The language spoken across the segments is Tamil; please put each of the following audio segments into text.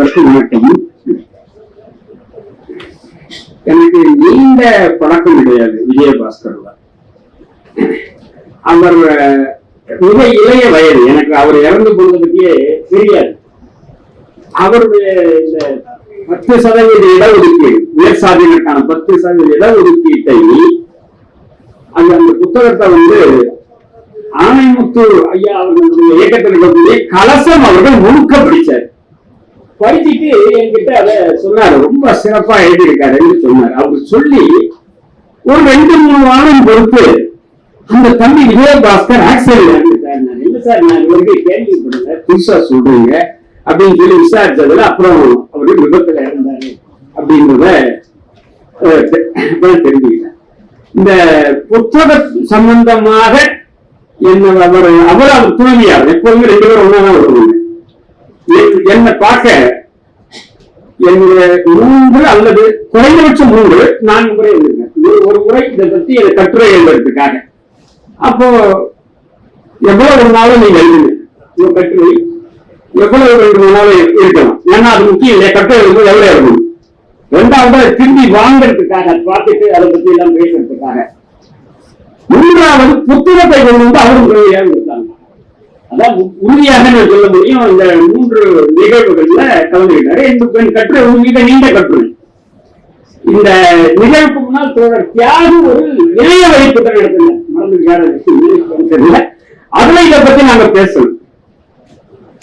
அனைவருக்கும் வணக்கம் எனக்கு நீண்ட பழக்கம் கிடையாது விஜயபாஸ்கர் அவர் மிக இளைய வயது எனக்கு அவர் இறந்து போனது பற்றியே தெரியாது. அவருடைய இந்த பத்து சதவீத இடஒதுக்கீடு உயர் சாதியினருக்கான பத்து சதவீத இடஒதுக்கீட்டை அந்த அந்த புத்தகத்தை வந்து ஆணைமுத்து ஐயா அவர்களுடைய இயக்கத்தில் இருக்கக்கூடிய கலசம் அவர்கள் முழுக்க பிடிச்சார். படிச்சுட்டு என்கிட்ட அதை சொன்னாரு. ரொம்ப சிறப்பா எழுதியிருக்காருன்னு சொன்னார். அவர் சொல்லி ஒரு ரெண்டு மூணு வாரம் பொறுத்து அந்த தம்பி விஜயபாஸ்கர் ஆக்சிடென்ட் இறந்துட்டார் நான். என்ன சார் நான் இது வரைக்கும் புதுசா சொல்றீங்க. அப்படின்னு சொல்லி விசாரிச்சதுல அப்புறம் அவரு விபத்துல இறந்தாரு அப்படின்றத தெரிஞ்சுக்கிட்டேன் இந்த புத்தக சம்பந்தமாக என்ன அவர் அவர் அவர் தூங்கியார் எப்போதுமே ரெண்டு பேரும் ஒன்னா தான் வருவாங்க. என்னை பார்க்க என்னுடைய மூன்று அல்லது குறைந்தபட்சம் மூன்று நான்கு முறை எழுதிருக்கேன் ஒரு- ஒரு முறை இதை பற்றி எனக்கு கட்டுரை எழுதுறதுக்காக அப்போ எவ்வளவு இருந்தாலும் நீங்க எழுதுங்க. உங்க கட்டுரை. எவ்வளவு வேண்டுமானாலும் இருக்கலாம் ஏன்னா அது முக்கியம் இல்லையா? கட்டுரை எழுதும் எவ்வளவு எழுதணும் ரெண்டாவது திரும்பி வாங்குறதுக்காக அதை பார்த்துட்டு அதை பத்தி எல்லாம் பேசுறதுக்காக. மூன்றாவது புத்தகத்தை கொண்டு வந்து அவரும் உதவியாக அதான் உறுதியாக நான் சொல்ல முடியும் இந்த மூன்று நிகழ்வுகள்ல கலந்துகிட்டாரு. இந்த பெண் கட்டுரை மிக நீண்ட கட்டுரை. இந்த நிகழ்வுக்கு முன்னால் தோழர் தியாகு ஒரு இணைய வழி புத்தகம் எடுத்துல மறந்துருக்காரு அதுல இதை பத்தி நாங்க பேசணும்.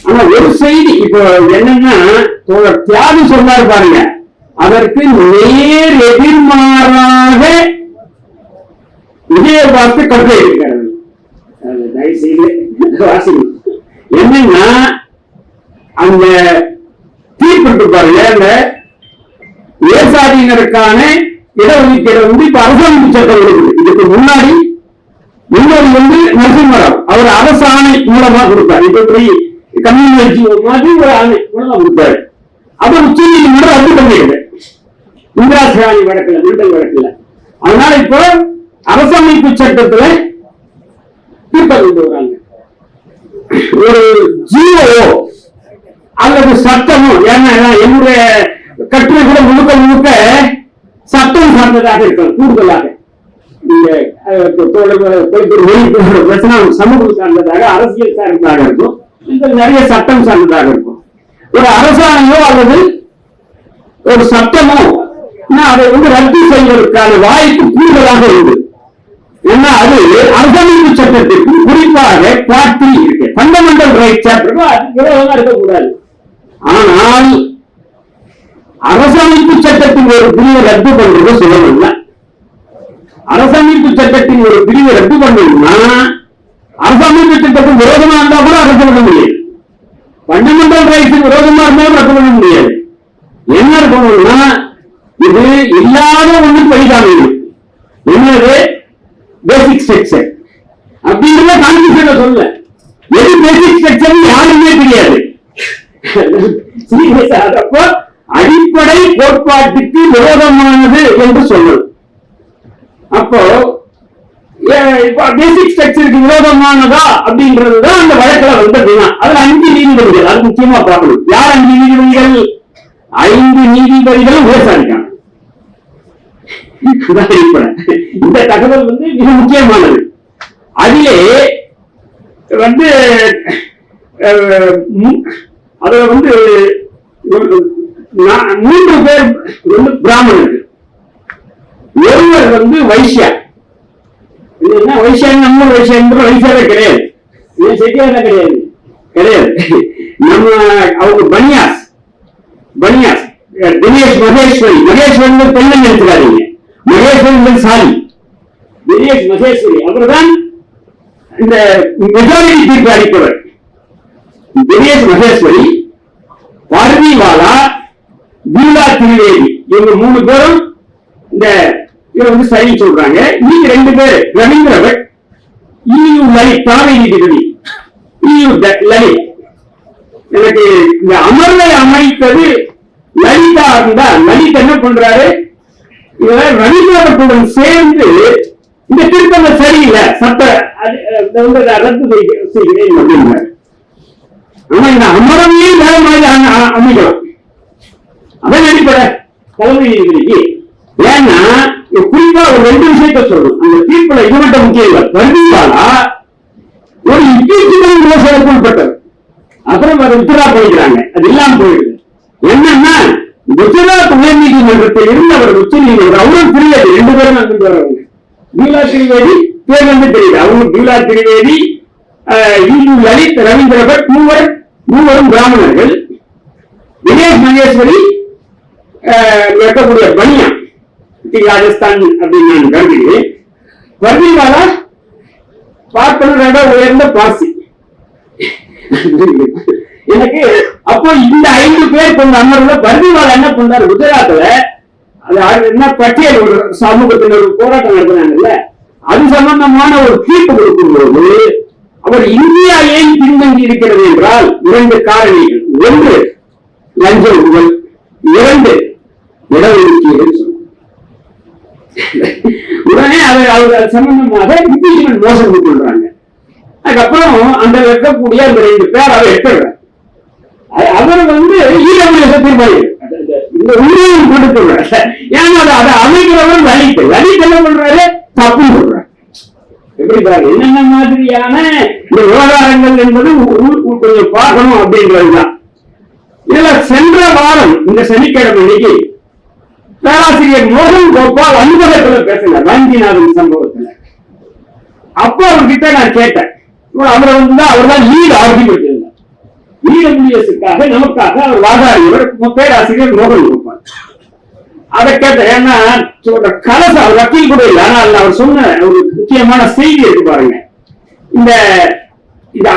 ஆனா ஒரு செய்தி இப்போ என்னன்னா தோழர் தியாகு சொன்னாரு பாருங்க. அதற்கு நேர் எதிர்மாறாக விஜயபாஸ்து கட்டுரை இருக்கிறார் தயவு செய்து வாசிங்க. என்னன்னா அந்த தீர்ப்பு பாருங்க அந்த விவசாயினருக்கான இடஒதுக்கீடு வந்து இப்ப அரசாங்க சட்டம் இருக்குது இதுக்கு முன்னாடி முன்னோடி வந்து நரசிம்மராவ் அவர் அரசாணை மூலமா கொடுத்தார். இப்ப இப்படி கம்யூனிட்டி மாதிரி ஒரு ஆணை மூலமா கொடுத்தாரு. அப்ப உச்ச நீதிமன்றம் ரத்து பண்ணிடுது. இந்திரா சிவானி வழக்குல மீண்டும் வழக்குல. அதனால இப்போ அரசமைப்பு சட்டத்துல தீர்ப்பை ஒரு ஜீவோ அல்லது சட்டமோ ஏன்னா என்னுடைய கட்டுரை கூட முழுக்க முழுக்க சட்டம் சார்ந்ததாக இருக்கும் கூடுதலாக. நீங்க பிரச்சனை சமூகம் சார்ந்ததாக அரசியல் சார்ந்ததாக இருக்கும். நிறைய சட்டம் சார்ந்ததாக இருக்கும். ஒரு அரசாங்கமோ அல்லது ஒரு சட்டமோ அதை வந்து ரத்து செய்வதற்கான வாய்ப்பு கூடுதலாக உண்டு. ஏன்னா அது? அரசமைப்பு சட்டத்திற்கு குறிப்பாக பார்ட்டி இருக்கு. ஃபண்டமெண்டல் ரைட் சாப்டர் அது விரோதமா இருக்கக்கூடாது. ஆனால் அரசமைப்பு சட்டத்தின் ஒரு பிரிவை ரத்து பண்றது சுலபம் அரசமைப்பு சட்டத்தின் ஒரு பிரிவை ரத்து பண்ணணும்னா அரசமைப்பு சட்டத்துக்கு விரோதமா இருந்தா கூட ரத்து பண்ண முடியாது. ஃபண்டமெண்டல் ரைட்ஸுக்கு விரோதமா இருந்தாலும் ரத்து பண்ண முடியாது. என்ன இருக்கணும்னா இது இல்லாத ஒண்ணு என்னது பேசிக் ஸ்ட்ரக்சர் அப்படின்றத கான்ஸ்டியூஷன்ல சொல்ல எது பேசிக் ஸ்ட்ரக்சர் யாருமே தெரியாது. அப்போ அடிப்படை கோட்பாட்டுக்கு விரோதமானது என்று சொல்லணும். அப்போ பேசிக் ஸ்ட்ரக்சருக்கு விரோதமானதா அப்படின்றதுதான் அந்த வழக்கில் வந்த அதுல அஞ்சு நீதிபதிகள் அது முக்கியமா பார்க்கணும். யார் அஞ்சு நீதிபதிகள்? ஐந்து நீதிபதிகளும் விவசாயிக்காங்க இந்த தகவல் வந்து மிக முக்கியமானது. அதிலே வந்து அஹ், அதுல வந்து ஒரு மூன்று பேர் வந்து பிராமணர்கள். ஒருவர் வந்து வைசியா. இது என்ன வைசியான்னு நம்ம வைசியான்ற வைசியாவே கிடையாது. இது செட்டியாரா கிடையாது? கிடையாது. நம்ம அவங்க பனியாஸ். பனியாஸ். தினேஷ் மகேஸ்வரி. மகேஸ்வரி பெண்ணு நினைச்சுக்காதீங்க மகேஸ்வரி சாரி. தினேஷ் மகேஸ்வரி அவர்தான் இந்த மெஜாரிட்டி தீர்ப்பு அளிப்பவர் தினேஷ் மகேஸ்வரி பார்விவாலா பீலா திரிவேதி இவங்க மூணு பேரும் இந்த இவங்க வந்து சரின்னு சொல்றாங்க. நீங்க ரெண்டு பேர் ரவீந்திர பட் இயு லலித் தலைமை நீதிபதி. இயு த- லலித். எனக்கு இந்த அமர்வை அமைத்தது லலிதா இருந்தா லலித் என்ன பண்றாரு? இவர் ரவீந்திரபட்டுடன் சேர்ந்து இந்த திருத்தங்கள் சரியில்லை சட்ட வந்து ரத்து செய்க- செய்கிறேன் அப்படின்னாரு ஆனா இந்த அமரமே வேற மாதிரி அ- அ- அமைக்கலாம் தலைமை நீதிபதிக்கு ஏன்னா குறிப்பா ஒரு ரெண்டு விஷயத்த சொல்லணும் அந்த தீர்ப்புல இது மட்டும் முக்கியம் இல்லை. பர்வீவாலா ஒரு இம்பீச்மெண்ட் மோசடிக்கு உட்பட்டவர் அப்புறம் அதை வித்ரா பண்ணிக்கிறாங்க அது இல்லாம போயிடுது. என்னன்னா குஜராத் உயர் நீதிமன்றத்தில் இருந்து அவர் உச்ச நீதிமன்றம் அவரும் தெரியாது ரெண்டு பேரும் நடந்து வர்றவங்க பீலா திரிவேதி பேர் வந்து தெரியுது. அவங்க பீலா திரிவேதி ஆஹ், லலித் ரவீந்திர பட் மூவர் மூவரும் பிராமணர்கள். தினேஷ் மகேஸ்வரி இருக்கக்கூடிய பனியா ராஜஸ்தான் அப்படின்னு நான் கருதுகிறேன். வர்ணிவாலா பார்ப்பனரோட உயர்ந்த பாசி. எனக்கு அப்போ இந்த ஐந்து பேர் கொண்ட அமர்வுல பர்திவால் என்ன பண்றாரு குஜராத்ல அது என்ன பட்டியல் ஒரு சமூகத்தினர் ஒரு போராட்டம் நடத்தினாங்கல்ல? அது சம்பந்தமான ஒரு தீர்ப்பு கொடுக்கும்போது அவர் இந்தியா ஏன் பின்தங்கி இருக்கிறது என்றால் இரண்டு காரணிகள். ஒன்று லஞ்ச ஊழல் இரண்டு இடஒதுக்கீடு உடனே அவர் அவர் சம்பந்தமாக இம்பீச்மெண்ட் மோசம் கொள்றாங்க அதுக்கப்புறம் அந்த இருக்கக்கூடிய அந்த ரெண்டு பேர் அவர் எடுத்துடுறாங்க. அவர் வந்து ஈழமொழியை தீர்மானம். இந்த உண்மையும் கொடுத்துடுறாரு ஏன்னா அதை அதை அமைக்கிறவர் லலித் லலித் என்ன பண்றாரு? தப்பு சொல்றாரு. எப்படி பாருங்க என்னென்ன மாதிரியான இந்த விவகாரங்கள் என்பது கொஞ்சம் பார்க்கணும் அப்படின்றதுதான் இதுல சென்ற வாரம் இந்த சனிக்கிழமை இன்னைக்கு பேராசிரியர் மோகன் கோபால் அன்பகத்துல பேசினார் வாஞ்சிநாதன் சம்பவத்துல. அப்போ அவர்கிட்ட நான் கேட்டேன். அவரை வந்து அவர் தான் லீட் ஆர்குமெண்ட் நமக்காக அவர் வாதாடியவர் பேராசிரியர் நோபல் கொடுப்பார். அதை கேட்டேன் ஏன்னா சொல்ற கலச அவர் வக்கீல் கூட இல்லை. ஆனால் அவர் சொன்ன ஒரு முக்கியமான செய்தி இருக்கு பாருங்க. இந்த இந்த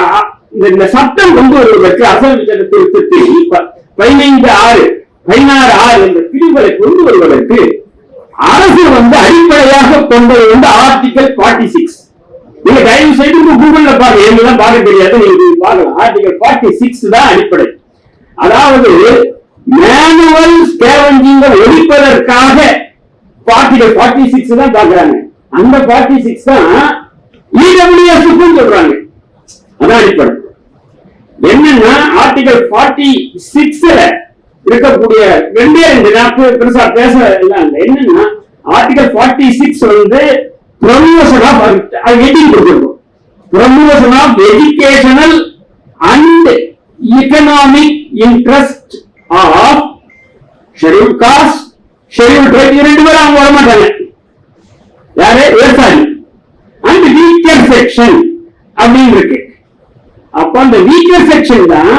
இந்த- சட்டம் கொண்டு வருவதற்கு அரசியல் சட்ட திருத்தத்தில் பதினைந்து ஆறு பதினாறு ஆறு என்ற பிரிவுகளை கொண்டு வருவதற்கு அரசு வந்து அடிப்படையாக கொண்டது வந்து ஆர்டிகல் ஃபார்ட்டி சிக்ஸ் நீங்க தயவு செய்து கூகுள்ல பாருங்க என்னதான் பார்க்க தெரியாது. நீங்க இது ஆர்டிகல் ஃபார்ட்டி சிக்ஸ் தான் அடிப்படை. அதாவது மேனுவல் ஸ்கேவஞ்சிங்க ஒழிப்பதற்காக பார்ட்டிகள் ஃபார்ட்டி சிக்ஸ் தான் பாக்குறாங்க அந்த ஃபார்ட்டி சிக்ஸ் தான் இடபிள்யூஎஸ்க்கும் சொல்றாங்க. அதான் அடிப்படை. என்னன்னா ஆர்டிகல் ஃபார்ட்டி சிக்ஸ்ல இருக்கக்கூடிய ரெண்டே ரெண்டு நாக்கு பெருசா பேச இல்லை. என்னன்னா ஆர்டிகல் ஃபார்ட்டி சிக்ஸ் வந்து ப்ரொமோஷன் ஆஃப் அது கொடுத்துருக்கோம். Promotion of educational and economic interest of schedule caste schedule tribe ரெண்டு பேரும் அவங்க வர மாட்டாங்க யாரு? விவசாயி அண்ட் வீக்கர் செக்ஷன் அப்படின்னு இருக்கு. அப்ப அந்த வீக்கர் செக்ஷன் தான்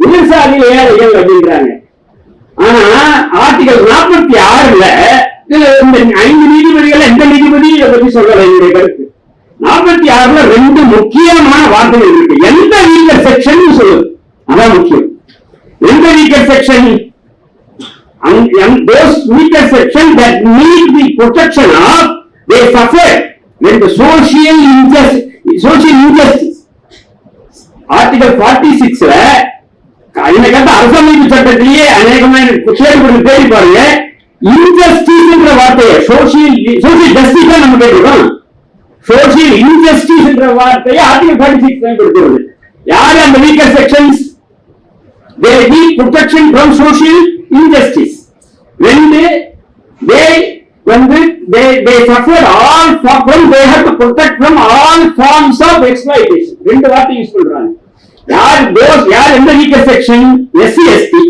விவசாயிகள் ஏழைகள் அப்படின்றாங்க. ஆனா ஆர்டிகல் நாற்பத்தி ஆறுல இதுல இந்த ஐந்து நீதிபதிகள் எந்த நீதிபதி இதை பத்தி சொல்ல என்னுடைய கருத்து. நாற்பத்தி ஆறுல ரெண்டு முக்கியமான வார்த்தைகள் இருக்கு. எந்த வீக்கர் செக்ஷன் சொல்லுது அதான் முக்கியம். எந்த weaker section and, and those weaker section that need the protection of they suffer when the social injustice social injustice. Article forty சிக்ஸ்ல என்ன கேட்ட அரசமைப்பு சட்டத்திலேயே அநேகமா தேடி பாருங்க. இன்ஜஸ்டிஸ்ன்ற வார்த்தையை சோசியல் சோசியல் ஜஸ்டிஸ் தான் நம்ம கேட்டுக்கிறோம் சோசியல் இன்ஜஸ்டிஸ்ன்ற வார்த்தையை ஆர்டிகல் ஃபார்ட்டி பயன்படுத்துவது யார் அந்த weaker sections they need protection from social injustice ரெண்டு தே வந்து they they suffer all from they have to protect from all forms of exploitation ரெண்டு வார்த்தை யூஸ் பண்றாங்க யார் தோஸ் யார் எந்த வீக்கர் செக்ஷன் எஸ்சி எஸ்டி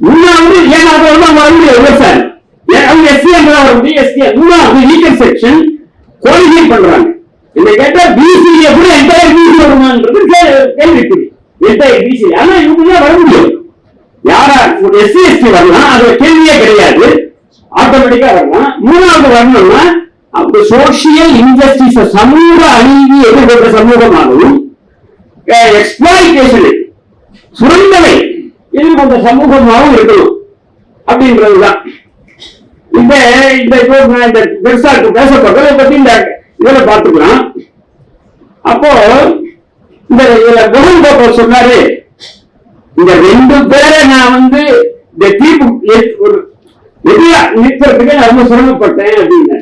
மூணாவது ஏன்னா அது வந்து அவங்க வர முடியாது விவசாயம் ஏன் அவங்க எஸ்சி என்ற வர முடியும் எஸ்டி மூணாவது வீக்கர் செக்ஷன் குவாலிஃபை பண்றாங்க. இதை கேட்டா பிசி கூட என்டையர் பிசி வருமானது கேள்விக்குறி. என்டையர் பிசி ஆனா இவங்க வர முடியும் யாரா ஒரு எஸ்சி எஸ்டி வரலாம் அது கேள்வியே கிடையாது. ஆட்டோமேட்டிக்கா வரலாம். மூணாவது வரணும்னா அந்த சோசியல் இன்ஜஸ்டிஸ் சமூக அநீதி எதிர்கொண்ட சமூகமாகவும் எக்ஸ்பிளாய்டேஷன் சுரண்டலை எதிர்கொண்ட சமூகமாகவும் இருக்கணும். அப்படின்றதுதான். இந்த இந்த இந்த பெருசா இருக்கு பேசப்படுறதை பத்தி இந்த இதுல பார்த்துக்கலாம். அப்போ இந்த இதுல குகன் கோபால் சொன்னாரு. இந்த ரெண்டு பேரை நான் வந்து இந்த தீர்ப்பு ஒரு எதிரா நிற்கிறதுக்கு நான் ரொம்ப சிரமப்பட்டேன் அப்படின்னு.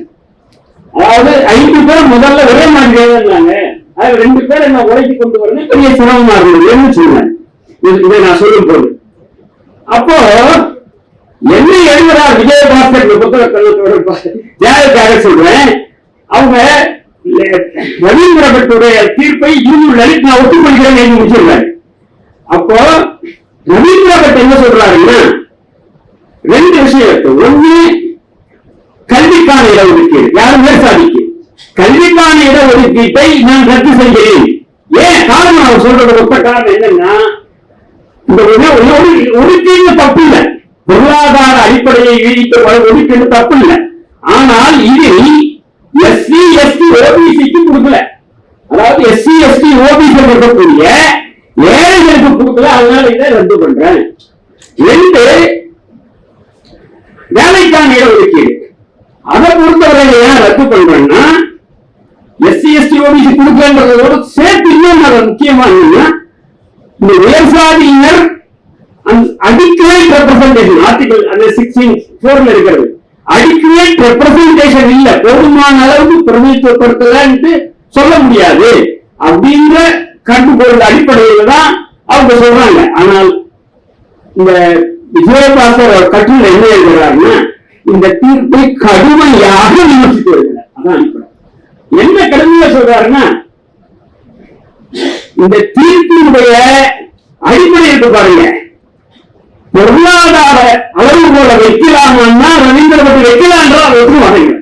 அதாவது ஐந்து பேர் முதல்ல ஒரே மாதிரி இருந்தாங்க அது ரெண்டு பேரை நான் உழைத்து கொண்டு வரணும். பெரிய சிரமமா இருந்ததுன்னு சொன்னேன் இதை நான் சொல்லும் போது. அப்போ என்ன எழுதுறார் விஜயபாஸ்கர் புத்தக கழகத்தோட சொல்றேன். அவங்க ரவீந்திர பட்டுடைய தீர்ப்பை இன்னும் லலித் நான் ஒத்துக்கொள்கிறேன் என்று முடிச்சிருவேன் அப்போ ரவீந்திர பட் என்ன சொல்றாருன்னா ரெண்டு விஷயம் ஒண்ணு கல்விக்கான இடஒதுக்கீடு. யாரும் மேற்சாதிக்கு கல்விக்கான இடஒதுக்கீட்டை நான் ரத்து செய்கிறேன். ஏன்? காரணம் அவர் சொல்றது மொத்த காரணம் என்னன்னா இந்த ஒதுக்கீடு தப்பு இல்லை பொருளாதார அடிப்படையை வீழ்த்த ஒதுக்கீடு தப்பு இல்லை ஆனால் இது எஸ்சி எஸ்டி ஓபிசிக்கு கொடுக்கல. அதாவது எஸ்சி எஸ்டி ஓபிசி இருக்கக்கூடிய ஏழைகளுக்கு கொடுக்கல. அதனால இதை ரத்து பண்றேன் ரெண்டு வேலைக்கான இடஒதுக்கீடு. அதை பொறுத்தவரை ஏன் ரத்து பண்றேன்னா எஸ்சி எஸ்டி ஓபிசி கொடுக்கன்றதோட சேர்த்து இன்னும் அது முக்கியமா என்னன்னா இந்த உயர்சாதியினர் அடிக்குவேட் ரெப்ரசன்டேஷன் ஆர்டிகல் அந்த சிக்ஸ்டீன் போர்ல இருக்கிறது. அடிக்குவேட் ரெப்ரசன்டேஷன் இல்ல. போதுமான அளவுக்கு பிரதிநிதித்துவப்படுத்தலன்ட்டு சொல்ல முடியாது. அப்படின்ற கண்டுகோள் அடிப்படையில தான் அவங்க சொல்றாங்க. ஆனால் இந்த விஜயபாஸ்கர் அவர் என்ன எழுதுறாருன்னா இந்த தீர்ப்பை கடுமையாக விமர்சித்து வருகிறார். அதான் அடிப்படை. என்ன கடுமையா சொல்றாருன்னா இந்த தீர்ப்பினுடைய அடிப்படை இருக்கு பாருங்க. பொருளாதார அளவுகோல வைக்கலாமான்னா ரவீந்திர பற்றி வைக்கலான்றா அதை ஒன்றும் வரைங்க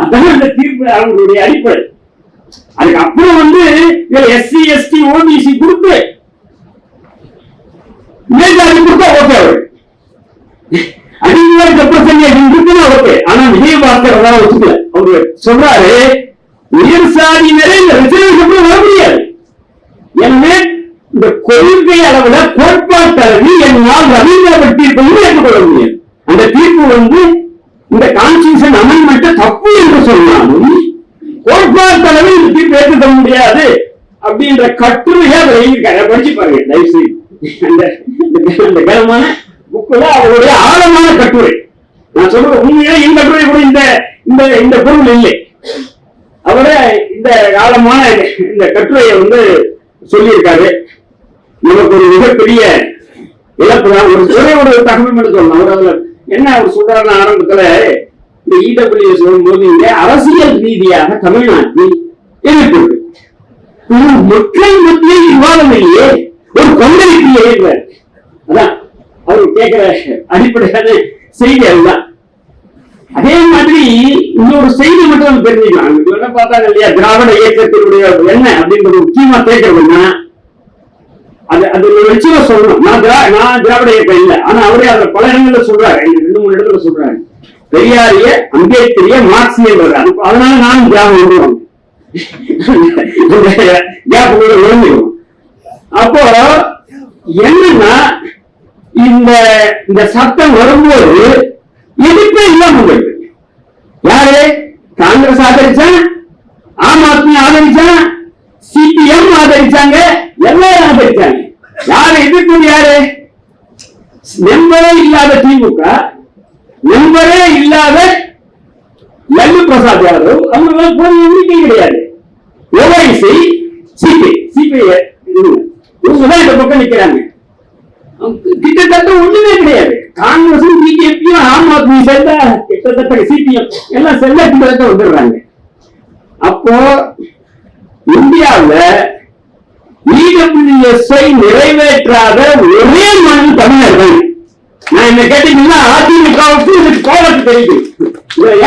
அதான் அந்த தீர்ப்பு அவங்களுடைய அடிப்படை. அதுக்கப்புறம் வந்து எஸ்சி எஸ்டி ஓபிசி கொடுத்து மேல்ஜாதி கொடுத்தா ஓகே அவர் அடிமையாக ரெப்ரசன்டேஷன் இருக்குன்னா ஓகே ஆனா விஜயபாஸ்கர் அதான் வச்சுக்கல அவரு சொல்றாரு உயர் சாதியினரே இந்த ரிசர்வேஷன் வர முடியாது. என்ன? இந்த கொள்கை அளவுல கோட்பாட்டு அளவில் என்னால் ரவீந்திர தீர்ப்பையும் ஏற்றுக்கொள்ள முடியும். அந்த தீர்ப்பு வந்து இந்த கான்ஸ்டியூஷன் அமெண்ட்மெண்ட் தப்பு என்று சொன்னாலும் கோட்பாட்டு அளவில் இந்த தீர்ப்பு ஏற்றுக்க முடியாது அப்படின்ற கட்டுரையை அவர் எழுதியிருக்காரு. படிச்சு பாருங்க தயவு செய்து அந்த இந்த- கனமான புக்குல அவருடைய ஆழமான கட்டுரை. நான் சொல்றேன் உண்மையிலே இந்த கட்டுரை கூட இந்த இந்த இந்த பொருள் இல்லை. அவரை இந்த ஆழமான இந்த கட்டுரையை வந்து சொல்லியிருக்காரு. நமக்கு ஒரு மிகப்பெரிய இழப்பு தான் ஒரு ஒரே ஒரு தகவல் மட்டும் சொல்லணும். அவர் அதுல என்ன அவர் சொல்றாருன்னு ஆரம்பத்துல இந்த இடபிள்யூ சொல்லும்போது இங்க அரசியல் ரீதியாக தமிழ்நாட்டில் எதிர்ப்பு இருக்கு. ஆனா மக்கள் மத்தியில் விவாதம் இல்லையே. ஒரு கொந்தளிப்பு ஏறிவார் அதான் அவர் கேட்கிற அடிப்படையான செய்தி அதுதான். அதே மாதிரி இன்னொரு செய்தி மட்டும் நம்ம தெரிஞ்சுக்கலாம். இது என்ன பார்த்தாங்க இல்லையா? திராவிட இயக்கத்தினுடைய என்ன அப்படின்றது முக்கியமா கேட்கறதுன்னா அது அது ஒரு நிச்சயமா சொல்லணும். நான் திரா நான் திராவிட இயக்கம் இல்லை. ஆனா அவரே அதுல பல இடங்கள்ல சொல்றாரு. ரெண்டு மூணு இடத்துல சொல்றாரு. பெரியாரிய அம்பேத்கரிய மார்க்சியன்றாரு அதனால நானும் திராவிடம் வந்துருவாங்க கேப் விழுந்துடும் அப்போ என்னன்னா இந்த இந்த சட்டம் வரும்போது எதிர்ப்பே இல்லாம போயிடுது யாரு? காங்கிரஸ் ஆதரிச்சான் ஆம் ஆத்மி ஆதரிச்சான் சிபிஎம் ஆதரிச்சாங்க. எல்லாரும் ஆதரிச்சாங்க. யாரு? எதிர்ப்பு யாரு? மெம்பரே இல்லாத திமுக மெம்பரே இல்லாத லல்லு பிரசாத் யாதவ் அவங்க போய் எண்ணிக்கை கிடையாது. ஓவைசி சிபி சிபிஐ இவங்கதான் இந்த பக்கம் நிக்கிறாங்க. கிட்டத்தட்ட ஒண்ணுமே கிடையாது. காங்கிரஸும் பிஜேபியும் ஆம் ஆத்மி சேர்ந்தா சிபிஎம் எல்லாம் செல்ல வந்துடுறாங்க. அப்போ இந்தியாவுல இடபிள்யூஎஸ்ஐ நிறைவேற்றாத ஒரே மாநில தமிழர்கள். நான் என்ன கேட்டீங்கன்னா அதிமுகவுக்கு எனக்கு கோலத்து தெரியுது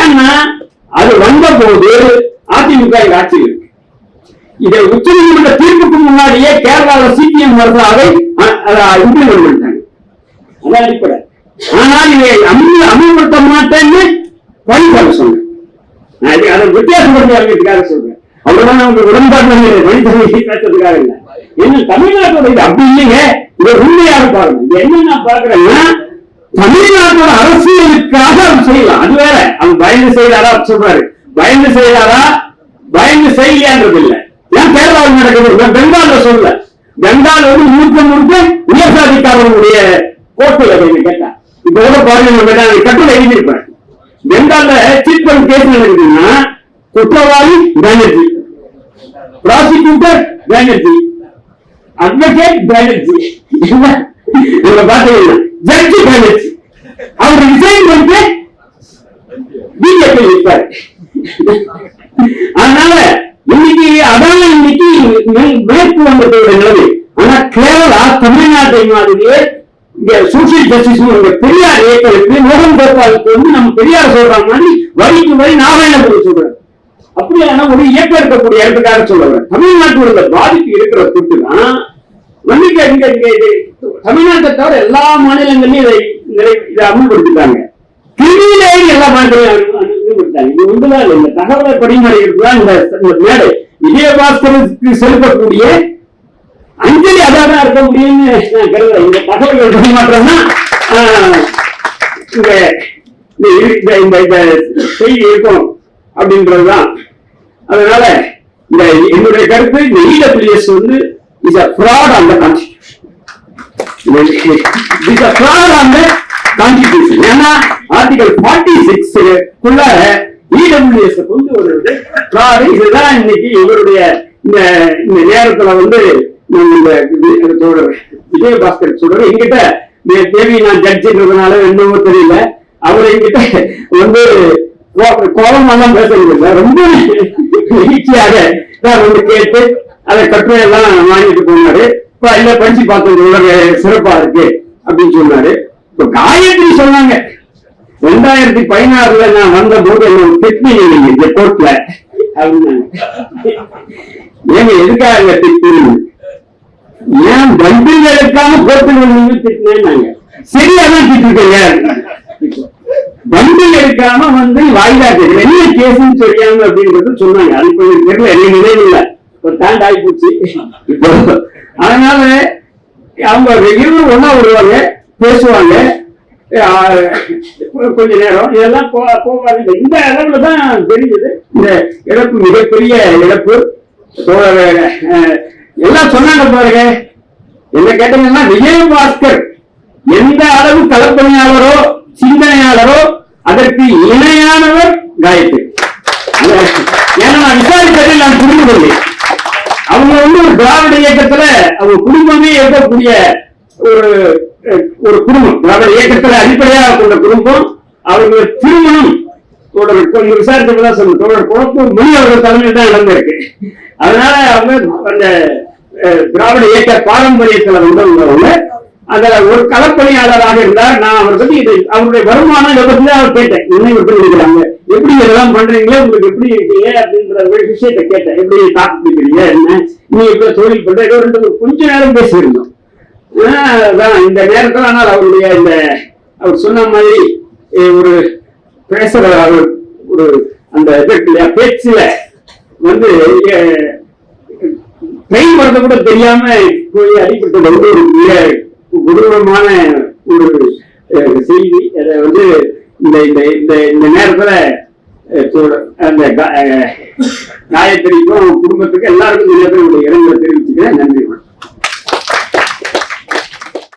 ஏன்னா அது வந்த போது அதிமுக ஆட்சி இருக்கு. இதை உச்ச நீதிமன்ற தீர்ப்புக்கு முன்னாடியே கேரளாவில் சிபிஎம் வருது அதை இம்ப்ளிமெண்ட் பண்ணிட்டாங்க. அதான் அடிப்படை. ஆனால் இதை அமல் அமல்படுத்த மாட்டேன்னு வழிபாடு சொன்னேன். நான் இது- அதை வித்தியாசப்படுத்தி அறிவிக்கிறதுக்காக சொல்றேன். அவ்வளவுதான் அவங்க உடன்பாடு வழித்தலை பேசுறதுக்காக இல்லை. என்ன தமிழ்நாட்டோட இது அப்படி இல்லைங்க. இதை உண்மையாக பாருங்க இது என்ன நான் பார்க்கிறேன்னா தமிழ்நாட்டோட அரசியலுக்காக அவர் செய்யலாம். அது வேற. அவன் பயந்து செய்யறாரா அவர் சொல்றாரு. பயந்து செய்யறாரா பயந்து செய்யலையான்றது இல்லை. ஏன் கேரளாவில் நடக்குது நான் பெங்கால்ல சொல்ல பெங்கால் வந்து முழுக்க முழுக்க உயர்சாதிக்காரர்களுடைய கோட்டை அப்படின்னு கேட்டா இப்ப கூட பாருங்க கட்டுரை எழுதியிருப்பேன் பெங்கால்ல சீட் பண்ணி கேஸ் நடக்குதுன்னா குற்றவாளி பேனர்ஜி. ப்ராசிக்யூட்டர் பேனர்ஜி. அட்வொகேட் பேனர்ஜி. இவங்க பாத்தீங்கன்னா ஜட்ஜி பேனர்ஜி. அவர் ரிசைன் பண்ணிட்டு பிஜேபி இருப்பாரு. அதனால இன்னைக்கு அதான் இன்னைக்கு மேற்கு வங்கத்தோட நிலவு. ஆனா கேரளா தமிழ்நாட்டை மாதிரியே இங்க சோசியல் ஜஸ்டிஸ் இந்த பெரியார் இயக்கத்துக்கு மோகன் கோபாலுக்கு வந்து நம்ம பெரியார் சொல்ற மாதிரி வரிக்கு வரி நாராயணபுரம் சொல்றேன் அப்படியான ஒரு இயக்கம் இருக்கக்கூடிய இடத்துக்காக சொல்லுவேன் தமிழ்நாட்டில் உள்ள பாதிப்பு இருக்கிற தொட்டு தான் மன்னிக்க இங்க இது தமிழ்நாட்டை தவிர எல்லா மாநிலங்களையும் இதை இதை அமல்படுத்திட்டாங்க. திருநெல்வேலி எல்லா மாநிலங்களையும் இது ஒன்றுதான் இந்த தகவலை படிமுறை இருக்குதான் இந்த இந்த மேடை. விஜயபாஸ்கருக்கு செலுத்தக்கூடிய அஞ்சலி அதான் இருக்க முடியும்னு நான் கருதுறேன். இந்த தகவல்கள் பரிமாற்றம் ஆஹ், இந்த இந்த இந்த செய்தி இருக்கும் அப்படின்றதுதான். அதனால இந்த என்னுடைய கருத்து இந்த இடபிள்யூஎஸ் வந்து இஸ் அ ஃப்ராட் அந்த கான்ஸ்டியூஷன் இஸ் அ ஃப்ராட் அந்த கான்ஸ்டியூஷன் ஏன்னா ஆர்டிகல் ஃபார்ட்டி சிக்ஸ் குள்ள இடபிள்யூஎஸ் கொண்டு வருவது ஃப்ராடு இதுதான் இன்னைக்கு இவருடைய இந்த இந்த நேரத்துல வந்து நான் விஜயபாஸ்கர் சொல்றது என்கிட்ட மே- தேவி நான் ஜட்ஜின்றதுனால என்னவோ தெரியல. அவர் என்கிட்ட வந்து கோ- கோபமெல்லாம் பேசுறது இல்லை. ரொம்ப மகிழ்ச்சியாக நான் வந்து கேட்டு அதை கட்டுரையெல்லாம் வாங்கிட்டு போனாரு. இப்ப இல்ல படிச்சு பார்த்தது உலக சிறப்பா இருக்கு அப்படின்னு சொன்னாரு. இப்ப காயத்ரி சொன்னாங்க. ரெண்டாயிரத்தி பதினாறுல நான் வந்த போது என்ன திட்டினீங்க நீங்க இந்த கோர்ட்ல அப்படின்னாங்க ஏங்க எதுக்காக திட்டினீங்க ஏன் பண்டில் எடுக்காம கோர்ட்டுக்கு வந்து சரியாதான் திட்டிருக்கீங்க. பண்டில் எடுக்காம வந்து வாய்தா என்ன கேஸ்ன்னு தெரியாம அப்படின்றது சொன்னாங்க. அது கொஞ்சம் தெரியல. என்ன நினைவு இல்ல. ஒரு தாண்ட் ஆகி போச்சு. அதனால அவங்க இருவரும் ஒண்ணா வருவாங்க பேசுவாங்க. கொஞ்ச நேரம். இதெல்லாம் போ- போகாது இந்த அளவுல தான் தெரிஞ்சது. இந்த இழப்பு மிகப்பெரிய இழப்பு. எல்லாம் சொன்னாங்க பாருங்க. என்ன கேட்டீங்கன்னா விஜயபாஸ்கர் எந்த அளவு கலப்பணியாளரோ சிந்தனையாளரோ அதற்கு இணையானவர் காயத்ரி. ஏன்னா நான் விசாரித்ததை நான் புரிந்து கொண்டேன் அவங்க வந்து ஒரு திராவிட இயக்கத்துல அவங்க குடும்பமே இருக்கக்கூடிய ஒரு ஒரு குடும்பம். திராவிட இயக்கத்துல அடிப்படையாக கொண்ட குடும்பம். அவங்க திருமணம் தொடர் கொஞ்சம் விசாரிச்சப்ப தான் சொன்ன தொடர் குழப்பம் மொழி அவர்கள் தலைமையில் தான் நடந்திருக்கு. அதனால அவங்க அந்த திராவிட இயக்க பாரம்பரியத்துல வந்தவங்க அதுல ஒரு களப்பணியாளராக இருந்தார். நான் அவரை பத்தி இது அவருடைய வருமானம் இதை பத்தி தான் அவர் கேட்டேன். இன்னும் எப்படி இருக்கிறாங்க எப்படி இதெல்லாம் பண்றீங்களே உங்களுக்கு எப்படி இருக்கீங்க அப்படின்ற ஒரு விஷயத்தை கேட்டேன். எப்படி தாக்கு என்ன? நீ எப்படி தொழில் பண்ற ஏதோ ரெண்டு கொஞ்ச நேரம் பேசியிருந்தோம். அதான் இந்த நேரத்தில் ஆனால் அவருடைய இந்த அவர் சொன்ன மாதிரி ஒரு பேசுற அவர் ஒரு அந்த இது இல்லையா பேச்சுல வந்து ட்ரெயின் வரத கூட தெரியாம போய் அடிபட்டது வந்து ஒரு மிக கொடூரமான ஒரு செய்தி. அதை வந்து இந்த இந்த இந்த இந்த நேரத்துல அந்த கா- குடும்பத்துக்கு எல்லாருக்கும் இந்த நேரத்தில் இரங்கலை தெரிவிச்சுக்கிறேன். நன்றி